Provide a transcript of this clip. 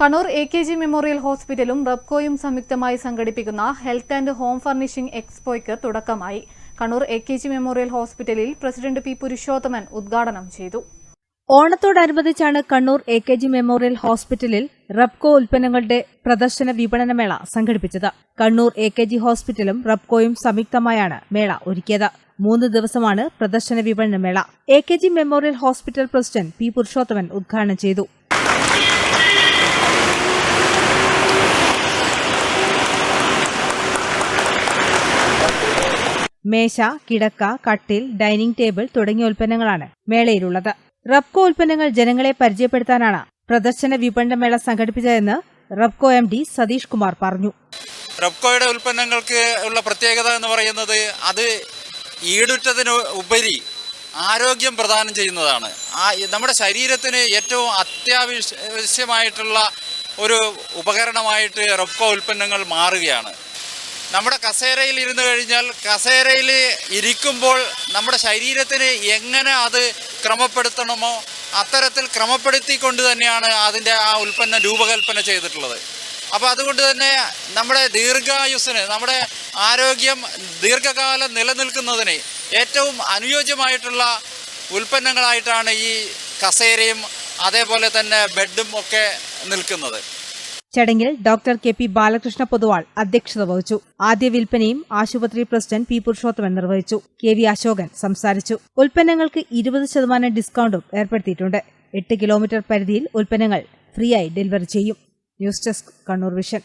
Kannur A K G memorial ഹോസ്പിറ്റലും റബ്കോയും സംയുക്തമായി സംഘടിപ്പിക്കുന്ന ഹെൽത്ത് ആൻഡ് ഹോം ഫർണിഷിംഗ് എക്സ്പോയ്ക്ക് തുടക്കമായി. Kannur A K G memorial ഹോസ്പിറ്റലിൽ പ്രസിഡന്റ് പി പുരുഷോത്തമൻ ഉദ്ഘാടനം ചെയ്തു. ഓണത്തോടനുബന്ധിച്ചാണ് Kannur A K G memorial ഹോസ്പിറ്റലിൽ റബ്കോ ഉൽപ്പന്നങ്ങളുടെ പ്രദർശന വിപണനമേള സംഘടിപ്പിച്ചത്. കണ്ണൂർ എ കെ ജി ഹോസ്പിറ്റലും റബ്കോയും സംയുക്തമായാണ് മേള ഒരുക്കിയത്. മൂന്ന് ദിവസമാണ് പ്രദർശന വിപണനമേള A K G memorial hospital president P Purushothaman ഉദ്ഘാടനം ചെയ്തു. മേശ കിടക്ക കട്ടിൽ ഡൈനിങ് ടേബിൾ തുടങ്ങിയ ഉൽപ്പന്നങ്ങളാണ് മേളയിലുള്ളത്. റബ്കോ ഉൽപ്പന്നങ്ങൾ ജനങ്ങളെ പരിചയപ്പെടുത്താനാണ് പ്രദർശന വിപണനമേള സംഘടിപ്പിച്ചതെന്ന് റബ്കോ എം ഡി സതീഷ് കുമാർ പറഞ്ഞു. റബ്കോയുടെ ഉൽപ്പന്നങ്ങൾക്ക് ഉള്ള പ്രത്യേകത എന്ന് പറയുന്നത് അത് ഈടുറ്റതിന് ഉപരി ആരോഗ്യം പ്രദാനം ചെയ്യുന്നതാണ്. ആ നമ്മുടെ ശരീരത്തിന് ഏറ്റവും അത്യാവശ്യമായിട്ടുള്ള ഒരു ഉപകരണമായിട്ട് റബ്കോ ഉൽപ്പന്നങ്ങൾ മാറുകയാണ്. നമ്മുടെ കസേരയിൽ ഇരുന്ന് കഴിഞ്ഞാൽ കസേരയിൽ ഇരിക്കുമ്പോൾ നമ്മുടെ ശരീരത്തിന് എങ്ങനെ അത് ക്രമപ്പെടുത്തണമോ അത്തരത്തിൽ ക്രമപ്പെടുത്തിക്കൊണ്ട് തന്നെയാണ് അതിന്റെ ആ ഉൽപ്പന്നം രൂപകൽപ്പന ചെയ്തിട്ടുള്ളത്. അപ്പോൾ അതുകൊണ്ട് തന്നെ നമ്മുടെ ദീർഘായുസ്സിന് നമ്മുടെ ആരോഗ്യം ദീർഘകാലം നിലനിൽക്കുന്നതിന് ഏറ്റവും അനുയോജ്യമായിട്ടുള്ള ഉൽപ്പന്നങ്ങളായിട്ടാണ് ഈ കസേരയും അതേപോലെ തന്നെ ബെഡും ഒക്കെ നിൽക്കുന്നത്. ചടങ്ങിൽ doctor K P Balakrishna Poduval അധ്യക്ഷത വഹിച്ചു. ആദ്യ വിൽപ്പനയും ആശുപത്രി പ്രസിഡന്റ് പി പുരുഷോത്തമൻ നിർവഹിച്ചു. കെ വി അശോകൻ സംസാരിച്ചു. ഉൽപ്പന്നങ്ങൾക്ക് ഇരുപത് ശതമാനം ഡിസ്കൌണ്ടും ഏർപ്പെടുത്തിയിട്ടുണ്ട്. എട്ട് കിലോമീറ്റർ പരിധിയിൽ ഉൽപ്പന്നങ്ങൾ ഫ്രീയായി ഡെലിവറി ചെയ്യും. News desk Kannur vision.